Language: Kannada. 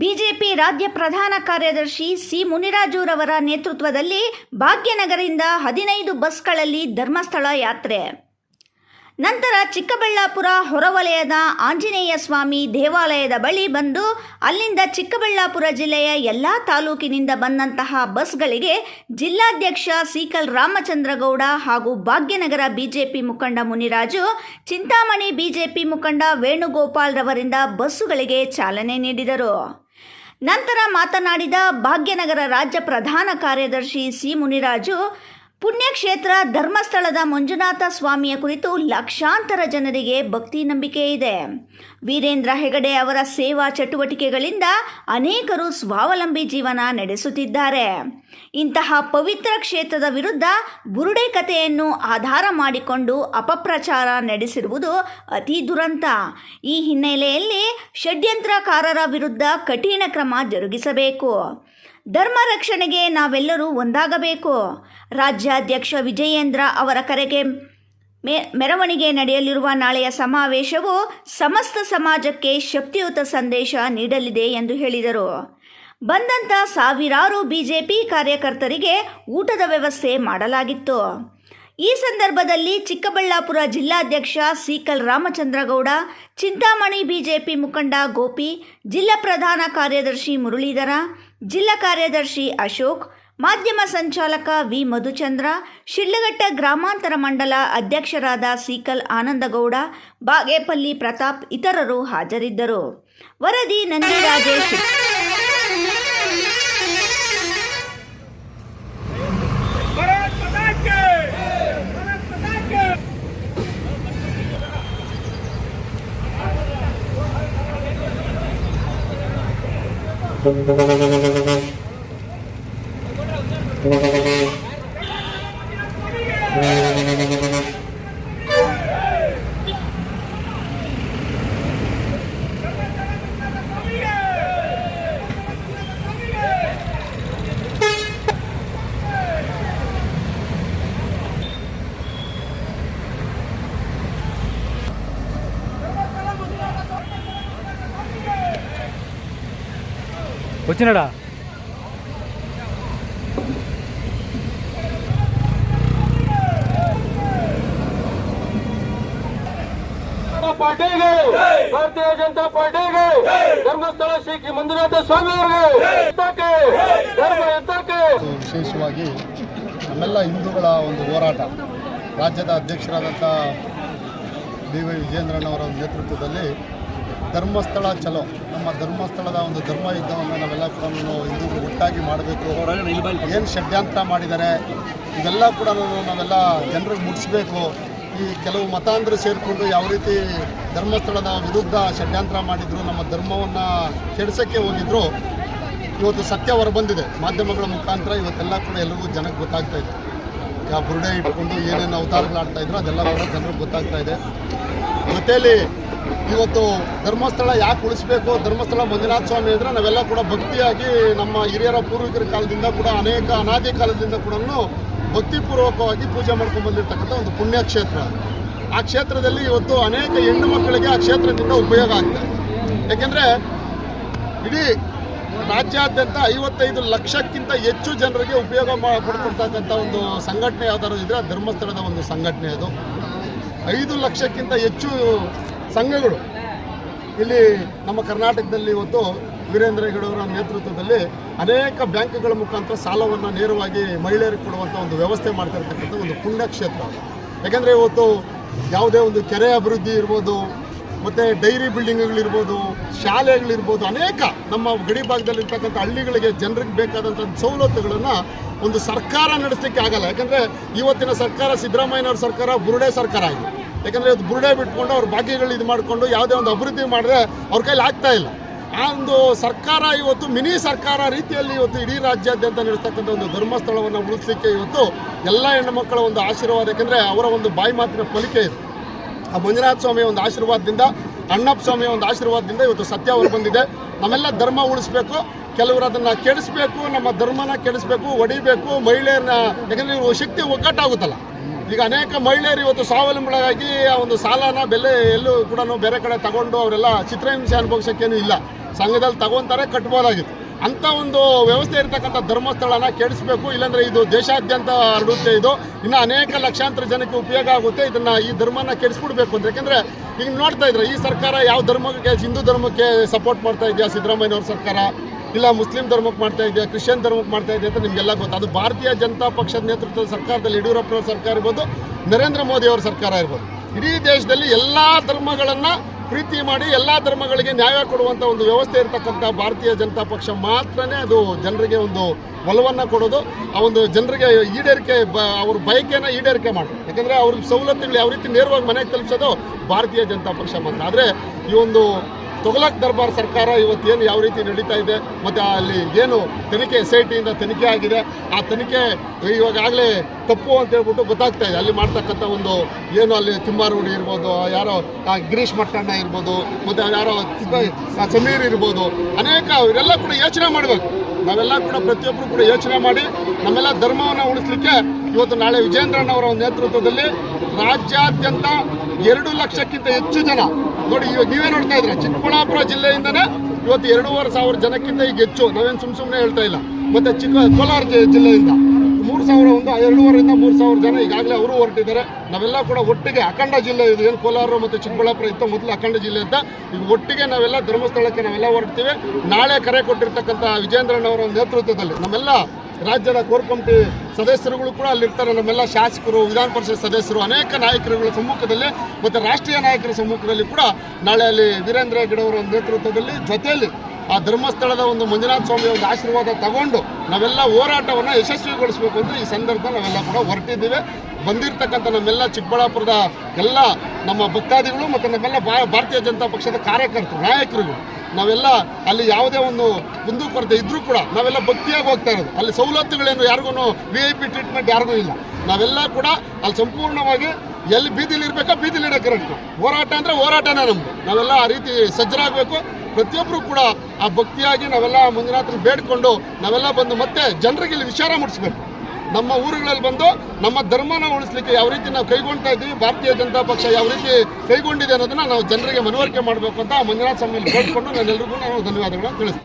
ಬಿಜೆಪಿ ರಾಜ್ಯ ಪ್ರಧಾನ ಕಾರ್ಯದರ್ಶಿ ಸಿ ಮುನಿರಾಜುರವರ ನೇತೃತ್ವದಲ್ಲಿ ಭಾಗ್ಯನಗರದಿಂದ ಹದಿನೈದು ಬಸ್ಗಳಲ್ಲಿ ಧರ್ಮಸ್ಥಳ ಯಾತ್ರೆ. ನಂತರ ಚಿಕ್ಕಬಳ್ಳಾಪುರ ಹೊರವಲಯದ ಆಂಜನೇಯ ಸ್ವಾಮಿ ದೇವಾಲಯದ ಬಳಿ ಬಂದು ಅಲ್ಲಿಂದ ಚಿಕ್ಕಬಳ್ಳಾಪುರ ಜಿಲ್ಲೆಯ ಎಲ್ಲ ತಾಲೂಕಿನಿಂದ ಬಂದಂತಹ ಬಸ್ಗಳಿಗೆ ಜಿಲ್ಲಾಧ್ಯಕ್ಷ ಸೀಕಲ್ ರಾಮಚಂದ್ರಗೌಡ ಹಾಗೂ ಭಾಗ್ಯನಗರ ಬಿಜೆಪಿ ಮುಖಂಡ ಮುನಿರಾಜು, ಚಿಂತಾಮಣಿ ಬಿಜೆಪಿ ಮುಖಂಡ ವೇಣುಗೋಪಾಲ್ ರವರಿಂದ ಬಸ್ಸುಗಳಿಗೆ ಚಾಲನೆ ನೀಡಿದರು. ನಂತರ ಮಾತನಾಡಿದ ಭಾಗ್ಯನಗರ ರಾಜ್ಯ ಪ್ರಧಾನ ಕಾರ್ಯದರ್ಶಿ ಸಿ ಮುನಿರಾಜು ಪುಣ್ಯಕ್ಷೇತ್ರ ಧರ್ಮಸ್ಥಳದ ಮಂಜುನಾಥ ಸ್ವಾಮಿಯ ಕುರಿತು ಲಕ್ಷಾಂತರ ಜನರಿಗೆ ಭಕ್ತಿ ನಂಬಿಕೆ ಇದೆ. ವೀರೇಂದ್ರ ಹೆಗಡೆ ಅವರ ಸೇವಾ ಚಟುವಟಿಕೆಗಳಿಂದ ಅನೇಕರು ಸ್ವಾವಲಂಬಿ ಜೀವನ ನಡೆಸುತ್ತಿದ್ದಾರೆ. ಇಂತಹ ಪವಿತ್ರ ಕ್ಷೇತ್ರದ ವಿರುದ್ಧ ಬುರುಡೆ ಕಥೆಯನ್ನು ಆಧಾರ ಮಾಡಿಕೊಂಡು ಅಪಪ್ರಚಾರ ನಡೆಸಿರುವುದು ಅತಿ ದುರಂತ. ಈ ಹಿನ್ನೆಲೆಯಲ್ಲಿ ಷಡ್ಯಂತ್ರಕಾರರ ವಿರುದ್ಧ ಕಠಿಣ ಕ್ರಮ ಜರುಗಿಸಬೇಕು. ಧರ್ಮ ರಕ್ಷಣೆಗೆ ನಾವೆಲ್ಲರೂ ಒಂದಾಗಬೇಕು. ರಾಜ್ಯಾಧ್ಯಕ್ಷ ವಿಜಯೇಂದ್ರ ಅವರ ಕರೆಗೆ ಮೆರವಣಿಗೆ ನಡೆಯಲಿರುವ ನಾಳೆಯ ಸಮಾವೇಶವು ಸಮಸ್ತ ಸಮಾಜಕ್ಕೆ ಶಕ್ತಿಯುತ ಸಂದೇಶ ನೀಡಲಿದೆ ಎಂದು ಹೇಳಿದರು. ಬಂದಂಥ ಸಾವಿರಾರು ಬಿಜೆಪಿ ಕಾರ್ಯಕರ್ತರಿಗೆ ಊಟದ ವ್ಯವಸ್ಥೆ ಮಾಡಲಾಗಿತ್ತು. ಈ ಸಂದರ್ಭದಲ್ಲಿ ಚಿಕ್ಕಬಳ್ಳಾಪುರ ಜಿಲ್ಲಾಧ್ಯಕ್ಷ ಸೀಕಲ್ ರಾಮಚಂದ್ರಗೌಡ, ಚಿಂತಾಮಣಿ ಬಿಜೆಪಿ ಮುಖಂಡ ಗೋಪಿ, ಜಿಲ್ಲಾ ಪ್ರಧಾನ ಕಾರ್ಯದರ್ಶಿ ಮುರಳೀಧರ ಜಿಲ್ಲಾ ಕಾರ್ಯದರ್ಶಿ ಅಶೋಕ್, ಮಾಧ್ಯಮ ಸಂಚಾಲಕ ವಿ. ಮಧುಚಂದ್ರ ಶಿಳ್ಳಘಟ್ಟ ಗ್ರಾಮಾಂತರ ಮಂಡಲ ಅಧ್ಯಕ್ಷರಾದ ಸೀಕಲ್ ಆನಂದಗೌಡ, ಬಾಗೇಪಲ್ಲಿ ಪ್ರತಾಪ್ ಇತರರು ಹಾಜರಿದ್ದರು. ವರದಿ ನಂದಿ Thank you. వచ్చినాడా ಜನತಾ ಪಾರ್ಟಿಗೆ ಭಾರತೀಯ ಜನತಾ ಪಾರ್ಟಿಗೆ ಧರ್ಮಸ್ಥಳ ಶ್ರೀ ಮಂಜುನಾಥ ಸ್ವಾಮಿ ಅವರಿಗೆ ಎತ್ತಕ್ಕೆ ಧರ್ಮ ಎತ್ತಕ್ಕೆ ವಿಶೇಷವಾಗಿ ನಮ್ಮೆಲ್ಲ ಹಿಂದೂಗಳ ಒಂದು ಹೋರಾಟ ರಾಜ್ಯದ ಅಧ್ಯಕ್ಷರಾದಂಥ ಡಿ ವೈ ವಿಜೇಂದ್ರನವರ ನೇತೃತ್ವದಲ್ಲಿ ಧರ್ಮಸ್ಥಳ ಚಲೋ. ನಮ್ಮ ಧರ್ಮಸ್ಥಳದ ಒಂದು ಧರ್ಮ ಯುದ್ಧವನ್ನು ನಾವೆಲ್ಲ ಕೂಡ ಹಿಂದೂಗಳು ಒಟ್ಟಾಗಿ ಮಾಡಬೇಕು. ಏನು ಷಡ್ಯಂತ್ರ ಮಾಡಿದ್ದಾರೆ ಇದೆಲ್ಲ ಕೂಡ ನಾವೆಲ್ಲ ಜನರಿಗೆ ಮುಟ್ಟಿಸ್ಬೇಕು ಈ ಕೆಲವು ಮತಾಂಧರು ಸೇರಿಕೊಂಡು ಯಾವ ರೀತಿ ಧರ್ಮಸ್ಥಳದ ವಿರುದ್ಧ ಷಡ್ಯಂತ್ರ ಮಾಡಿದ್ರು ನಮ್ಮ ಧರ್ಮವನ್ನು ಕೆಡಿಸೋಕ್ಕೆ ಹೋಗಿದ್ರು ಇವತ್ತು ಸತ್ಯ ಹೊರಬಂದಿದೆ. ಮಾಧ್ಯಮಗಳ ಮುಖಾಂತರ ಇವತ್ತೆಲ್ಲ ಕೂಡ ಎಲ್ಲರಿಗೂ ಜನಕ್ಕೆ ಗೊತ್ತಾಗ್ತಾ ಇದೆ. ಯಾವ ಬುರುಡೆ ಇಟ್ಕೊಂಡು ಏನೇನು ಅವತಾರಗಳಾಡ್ತಾ ಇದ್ರು ಅದೆಲ್ಲ ಕೂಡ ಜನರಿಗೆ ಗೊತ್ತಾಗ್ತಾ ಇದೆ. ಜೊತೆಯಲ್ಲಿ ಇವತ್ತು ಧರ್ಮಸ್ಥಳ ಯಾಕೆ ಉಳಿಸ್ಬೇಕು? ಧರ್ಮಸ್ಥಳ ಮಂಜುನಾಥ ಸ್ವಾಮಿ ಅಂದರೆ ನಾವೆಲ್ಲ ಕೂಡ ಭಕ್ತಿಯಾಗಿ ನಮ್ಮ ಹಿರಿಯರ ಪೂರ್ವಿಕರ ಕಾಲದಿಂದ ಕೂಡ ಅನೇಕ ಅನಾದಿ ಕಾಲದಿಂದ ಕೂಡ ಭಕ್ತಿಪೂರ್ವಕವಾಗಿ ಪೂಜೆ ಮಾಡ್ಕೊಂಡು ಬಂದಿರತಕ್ಕಂಥ ಒಂದು ಪುಣ್ಯಕ್ಷೇತ್ರ. ಆ ಕ್ಷೇತ್ರದಲ್ಲಿ ಇವತ್ತು ಅನೇಕ ಹೆಣ್ಣು ಮಕ್ಕಳಿಗೆ ಆ ಕ್ಷೇತ್ರದಿಂದ ಉಪಯೋಗ ಆಗ್ತದೆ ಯಾಕೆಂದರೆ ಇಡೀ ರಾಜ್ಯಾದ್ಯಂತ ಐವತ್ತೈದು ಲಕ್ಷಕ್ಕಿಂತ ಹೆಚ್ಚು ಜನರಿಗೆ ಉಪಯೋಗ ಮಾ ಪಡ್ಕೊಳ್ತಕ್ಕಂಥ ಒಂದು ಸಂಘಟನೆ ಯಾವ್ದಾದ್ರು ಇದ್ರೆ ಧರ್ಮಸ್ಥಳದ ಒಂದು ಸಂಘಟನೆ ಅದು. ಐದು ಲಕ್ಷಕ್ಕಿಂತ ಹೆಚ್ಚು ಸಂಘಗಳು ಇಲ್ಲಿ ನಮ್ಮ ಕರ್ನಾಟಕದಲ್ಲಿ ಇವತ್ತು ವೀರೇಂದ್ರ ಹೆಗಡೆಯವರ ನೇತೃತ್ವದಲ್ಲಿ ಅನೇಕ ಬ್ಯಾಂಕ್ಗಳ ಮುಖಾಂತರ ಸಾಲವನ್ನು ನೇರವಾಗಿ ಮಹಿಳೆಯರಿಗೆ ಕೊಡುವಂಥ ಒಂದು ವ್ಯವಸ್ಥೆ ಮಾಡ್ತಿರ್ತಕ್ಕಂಥ ಒಂದು ಪುಣ್ಯಕ್ಷೇತ್ರ. ಯಾಕೆಂದರೆ ಇವತ್ತು ಯಾವುದೇ ಒಂದು ಕೆರೆ ಅಭಿವೃದ್ಧಿ ಇರ್ಬೋದು ಮತ್ತು ಡೈರಿ ಬಿಲ್ಡಿಂಗ್ಗಳಿರ್ಬೋದು, ಶಾಲೆಗಳಿರ್ಬೋದು, ಅನೇಕ ನಮ್ಮ ಗಡಿ ಭಾಗದಲ್ಲಿರ್ತಕ್ಕಂಥ ಹಳ್ಳಿಗಳಿಗೆ ಜನರಿಗೆ ಬೇಕಾದಂಥ ಸವಲತ್ತುಗಳನ್ನು ಒಂದು ಸರ್ಕಾರ ನಡೆಸಲಿಕ್ಕೆ ಆಗಲ್ಲ. ಯಾಕಂದರೆ ಇವತ್ತಿನ ಸರ್ಕಾರ ಸಿದ್ದರಾಮಯ್ಯನವ್ರ ಸರ್ಕಾರ ಬುರುಡೆ ಸರ್ಕಾರ ಆಗಿದೆ. ಯಾಕಂದರೆ ಇವತ್ತು ಬುರುಡೆ ಬಿಟ್ಕೊಂಡು ಅವ್ರ ಬಾಕಿಗಳು ಇದು ಮಾಡಿಕೊಂಡು ಯಾವುದೇ ಒಂದು ಅಭಿವೃದ್ಧಿ ಮಾಡಿದ್ರೆ ಅವ್ರ ಕೈಲಿ ಆಗ್ತಾ ಇಲ್ಲ. ಆ ಒಂದು ಸರ್ಕಾರ ಇವತ್ತು ಮಿನಿ ಸರ್ಕಾರ ರೀತಿಯಲ್ಲಿ ಇವತ್ತು ಇಡೀ ರಾಜ್ಯಾದ್ಯಂತ ನಡೆಸ್ತಕ್ಕಂಥ ಒಂದು ಧರ್ಮಸ್ಥಳವನ್ನು ಉಳಿಸಲಿಕ್ಕೆ ಇವತ್ತು ಎಲ್ಲ ಹೆಣ್ಣುಮಕ್ಕಳ ಒಂದು ಆಶೀರ್ವಾದ, ಯಾಕೆಂದರೆ ಅವರ ಒಂದು ಬಾಯಿ ಮಾತಿನ ಫಲಿಕೆ ಇದೆ. ಆ ಮಂಜುನಾಥ ಸ್ವಾಮಿಯ ಒಂದು ಆಶೀರ್ವಾದದಿಂದ, ಅಣ್ಣಪ್ಪ ಸ್ವಾಮಿಯ ಒಂದು ಆಶೀರ್ವಾದದಿಂದ ಇವತ್ತು ಸತ್ಯ ಹೊರ ಬಂದಿದೆ. ನಮ್ಮೆಲ್ಲ ಧರ್ಮ ಉಳಿಸ್ಬೇಕು, ಕೆಲವರು ಅದನ್ನು ಕೆಡಿಸ್ಬೇಕು, ನಮ್ಮ ಧರ್ಮನ ಕೆಡಿಸ್ಬೇಕು ಹೊಡಿಬೇಕು ಮಹಿಳೆಯರನ್ನ, ಯಾಕಂದರೆ ಇವು ಶಕ್ತಿ ಒಗ್ಗಟ್ಟಾಗುತ್ತಲ್ಲ. ಈಗ ಅನೇಕ ಮಹಿಳೆಯರು ಇವತ್ತು ಸ್ವಾವಲಂಬಿಗಳಾಗಿ ಆ ಒಂದು ಸಾಲನ ಬೆಲೆ ಎಲ್ಲೂ ಕೂಡ ಬೇರೆ ಕಡೆ ತಗೊಂಡು ಅವರೆಲ್ಲ ಚಿತ್ರಹಿಂಸೆ ಅನುಭವಿಸೋಕ್ಕೇನು ಇಲ್ಲ. ಸಂಘದಲ್ಲಿ ತಗೊಂತಾರೆ, ಕಟ್ಬೋದಾಗಿತ್ತು. ಅಂತ ಒಂದು ವ್ಯವಸ್ಥೆ ಇರತಕ್ಕಂಥ ಧರ್ಮಸ್ಥಳನ ಕೆಡಿಸಬೇಕು, ಇಲ್ಲಾಂದ್ರೆ ಇದು ದೇಶಾದ್ಯಂತ ಹರಡುತ್ತೆ ಇದು. ಇನ್ನು ಅನೇಕ ಲಕ್ಷಾಂತರ ಜನಕ್ಕೆ ಉಪಯೋಗ ಆಗುತ್ತೆ, ಇದನ್ನ ಈ ಧರ್ಮನ ಕೆಡಿಸ್ಬಿಡ್ಬೇಕು ಅಂತ. ಯಾಕಂದ್ರೆ ಈಗ ನೋಡ್ತಾ ಇದ್ರೆ, ಈ ಸರ್ಕಾರ ಯಾವ ಧರ್ಮಕ್ಕೆ, ಹಿಂದೂ ಧರ್ಮಕ್ಕೆ ಸಪೋರ್ಟ್ ಮಾಡ್ತಾ ಇದೆಯಾ ಸಿದ್ದರಾಮಯ್ಯವ್ರ ಸರ್ಕಾರ? ಇಲ್ಲ ಮುಸ್ಲಿಂ ಧರ್ಮಕ್ಕೆ ಮಾಡ್ತಾ ಇದೆಯಾ, ಕ್ರಿಶ್ಚಿಯನ್ ಧರ್ಮಕ್ಕೆ ಮಾಡ್ತಾ ಇದೆಯಾ ಅಂತ ನಿಮಗೆಲ್ಲ ಗೊತ್ತು? ಅದು ಭಾರತೀಯ ಜನತಾ ಪಕ್ಷದ ನೇತೃತ್ವದ ಸರ್ಕಾರದಲ್ಲಿ ಯಡಿಯೂರಪ್ಪನವ್ರ ಸರ್ಕಾರ ಇರ್ಬೋದು, ನರೇಂದ್ರ ಮೋದಿ ಅವರ ಸರ್ಕಾರ ಇರ್ಬೋದು. ಇಡೀ ದೇಶದಲ್ಲಿ ಎಲ್ಲ ಧರ್ಮಗಳನ್ನು ಪ್ರೀತಿ ಮಾಡಿ ಎಲ್ಲ ಧರ್ಮಗಳಿಗೆ ನ್ಯಾಯ ಕೊಡುವಂಥ ಒಂದು ವ್ಯವಸ್ಥೆ ಇರತಕ್ಕಂಥ ಭಾರತೀಯ ಜನತಾ ಪಕ್ಷ ಮಾತ್ರನೇ ಅದು ಜನರಿಗೆ ಒಂದು ಒಲವನ್ನು ಕೊಡೋದು, ಆ ಒಂದು ಜನರಿಗೆ ಈಡೇರಿಕೆ ಬ, ಅವ್ರ ಬಯಕೆಯನ್ನು ಈಡೇರಿಕೆ ಮಾಡೋದು. ಯಾಕಂದರೆ ಅವ್ರಿಗೆ ಸವಲತ್ತುಗಳು ಯಾವ ರೀತಿ ನೇರವಾಗಿ ಮನೆಗೆ ತಲುಪಿಸೋದು ಭಾರತೀಯ ಜನತಾ ಪಕ್ಷ ಮಾತ್ರ. ಆದರೆ ಈ ಒಂದು ತೊಗಲಕ್ ದರ್ಬಾರ್ ಸರ್ಕಾರ ಇವತ್ತೇನು ಯಾವ ರೀತಿ ನಡೀತಾ ಇದೆ, ಮತ್ತು ಅಲ್ಲಿ ಏನು ತನಿಖೆ ಎಸ್ ಐ ಟಿಯಿಂದ ತನಿಖೆ ಆಗಿದೆ, ಆ ತನಿಖೆ ಇವಾಗಾಗಲೇ ತಪ್ಪು ಅಂತ ಹೇಳ್ಬಿಟ್ಟು ಗೊತ್ತಾಗ್ತಾ ಇದೆ. ಅಲ್ಲಿ ಮಾಡ್ತಕ್ಕಂಥ ಒಂದು ಏನು ಅಲ್ಲಿ ತಿಮ್ಮಾರೂಢಿ ಇರ್ಬೋದು, ಯಾರೋ ಗಿರೀಶ್ ಮಟ್ಟಣ್ಣ ಇರ್ಬೋದು, ಮತ್ತು ಯಾರೋ ಸಮೀರ್ ಇರ್ಬೋದು, ಅನೇಕ ಇವರೆಲ್ಲ ಕೂಡ ಯೋಚನೆ ಮಾಡಬೇಕು. ನಾವೆಲ್ಲ ಕೂಡ ಪ್ರತಿಯೊಬ್ಬರು ಕೂಡ ಯೋಚನೆ ಮಾಡಿ ನಮ್ಮೆಲ್ಲ ಧರ್ಮವನ್ನು ಉಳಿಸ್ಲಿಕ್ಕೆ ಇವತ್ತು ನಾಳೆ ವಿಜೇಂದ್ರಣ್ಣವರ ನೇತೃತ್ವದಲ್ಲಿ ರಾಜ್ಯಾದ್ಯಂತ ಎರಡು ಲಕ್ಷಕ್ಕಿಂತ ಹೆಚ್ಚು ಜನ ನೋಡಿ, ಇವಾಗ ನೀವೇ ನೋಡ್ತಾ ಇದ್ರೆ ಚಿಕ್ಕಬಳ್ಳಾಪುರ ಜಿಲ್ಲೆಯಿಂದನೇ ಇವತ್ತು ಎರಡೂವರೆ ಸಾವಿರ ಜನಕ್ಕಿಂತ ಈಗ ಹೆಚ್ಚು ನಾವೇನು ಸುಮ್ ಸುಮ್ಮನೆ ಹೇಳ್ತಾ ಇಲ್ಲ. ಮತ್ತೆ ಚಿಕ್ಕ ಕೋಲಾರ ಜಿಲ್ಲೆಯಿಂದ ಮೂರು ಸಾವಿರ ಒಂದು, ಎರಡೂವರೆಯಿಂದ ಮೂರು ಸಾವಿರ ಜನ ಈಗಾಗಲೇ ಅವರು ಹೊರಟಿದ್ದಾರೆ. ನಾವೆಲ್ಲ ಕೂಡ ಒಟ್ಟಿಗೆ ಅಖಂಡ ಜಿಲ್ಲೆ ಇದು, ಏನು ಕೋಲಾರ ಮತ್ತು ಚಿಕ್ಕಬಳ್ಳಾಪುರ ಇತ್ತು ಮೊದಲು ಅಖಂಡ ಜಿಲ್ಲೆ ಅಂತ, ಈಗ ಒಟ್ಟಿಗೆ ನಾವೆಲ್ಲ ಧರ್ಮಸ್ಥಳಕ್ಕೆ ನಾವೆಲ್ಲ ಹೊರಡ್ತೀವಿ. ನಾಳೆ ಕರೆ ಕೊಟ್ಟಿರ್ತಕ್ಕಂಥ ವಿಜೇಂದ್ರಣ್ಣವರ ನೇತೃತ್ವದಲ್ಲಿ ನಮ್ಮೆಲ್ಲ ರಾಜ್ಯದ ಕೋರ್ ಕಮಿಟಿ ಸದಸ್ಯರುಗಳು ಕೂಡ ಅಲ್ಲಿರ್ತಾರೆ. ನಮ್ಮೆಲ್ಲ ಶಾಸಕರು, ವಿಧಾನ ಪರಿಷತ್ ಸದಸ್ಯರು, ಅನೇಕ ನಾಯಕರುಗಳ ಸಮ್ಮುಖದಲ್ಲಿ ಮತ್ತು ರಾಷ್ಟ್ರೀಯ ನಾಯಕರ ಸಮ್ಮುಖದಲ್ಲಿ ಕೂಡ ನಾಳೆ ಅಲ್ಲಿ ವೀರೇಂದ್ರ ಹೆಗ್ಗಡೆ ಅವರ ನೇತೃತ್ವದಲ್ಲಿ ಜೊತೆಯಲ್ಲಿ ಆ ಧರ್ಮಸ್ಥಳದ ಒಂದು ಮಂಜುನಾಥ ಸ್ವಾಮಿ ಒಂದು ಆಶೀರ್ವಾದ ತಗೊಂಡು ನಾವೆಲ್ಲ ಹೋರಾಟವನ್ನು ಯಶಸ್ವಿಗೊಳಿಸಬೇಕು ಅಂತ ಈ ಸಂದರ್ಭ ನಾವೆಲ್ಲ ಕೂಡ ಹೊರಟಿದ್ದೀವಿ. ಬಂದಿರತಕ್ಕಂಥ ನಮ್ಮೆಲ್ಲ ಚಿಕ್ಕಬಳ್ಳಾಪುರದ ಎಲ್ಲ ನಮ್ಮ ಭಕ್ತಾದಿಗಳು ಮತ್ತು ನಮ್ಮೆಲ್ಲ ಭಾರತೀಯ ಜನತಾ ಪಕ್ಷದ ಕಾರ್ಯಕರ್ತರು, ನಾಯಕರುಗಳು ನಾವೆಲ್ಲ ಅಲ್ಲಿ ಯಾವುದೇ ಒಂದು ಕುಂದುಕೊರತೆ ಇದ್ರೂ ಕೂಡ ನಾವೆಲ್ಲ ಭಕ್ತಿಯಾಗಿ ಹೋಗ್ತಾ ಇರೋದು. ಅಲ್ಲಿ ಸವಲತ್ತುಗಳೇನು ಯಾರಿಗೂ ವಿ ಐ ಪಿ ಟ್ರೀಟ್ಮೆಂಟ್ ಯಾರಿಗೂ ಇಲ್ಲ. ನಾವೆಲ್ಲ ಕೂಡ ಅಲ್ಲಿ ಸಂಪೂರ್ಣವಾಗಿ ಎಲ್ಲಿ ಬೀದಿಲಿ ಇರಬೇಕಾ ಬೀದಿಲಿ ಇಡೋ ಕರೆಕ್ಟು ಹೋರಾಟ ಅಂದರೆ ಹೋರಾಟನೇ ನಮ್ಮದು ನಾವೆಲ್ಲ ಆ ರೀತಿ ಸಜ್ಜರಾಗಬೇಕು. ಪ್ರತಿಯೊಬ್ಬರು ಕೂಡ ಆ ಭಕ್ತಿಯಾಗಿ ನಾವೆಲ್ಲ ಮಂಜುನಾಥನ ಬೇಡ್ಕೊಂಡು ನಾವೆಲ್ಲ ಬಂದು ಮತ್ತೆ ಜನರಿಗೆ ಇಲ್ಲಿ ವಿಚಾರ ಮೂಡಿಸ್ಬೇಕು. ನಮ್ಮ ಊರುಗಳಲ್ಲಿ ಬಂದು ನಮ್ಮ ಧರ್ಮನ ಉಳಿಸ್ಲಿಕ್ಕೆ ಯಾವ ರೀತಿ ನಾವು ಕೈಗೊಳ್ತಾ ಇದ್ದೀವಿ, ಭಾರತೀಯ ಜನತಾ ಪಕ್ಷ ಯಾವ ರೀತಿ ಕೈಗೊಂಡಿದೆ ಅನ್ನೋದನ್ನ ನಾವು ಜನರಿಗೆ ಮನವರಿಕೆ ಮಾಡಬೇಕು ಅಂತ ಮಂಜುನಾಥ ಕೇಳಿಕೊಂಡು ನಾನು ಎಲ್ರಿಗೂ ನಾನು ಧನ್ಯವಾದಗಳನ್ನು ತಿಳಿಸ್ತೀನಿ.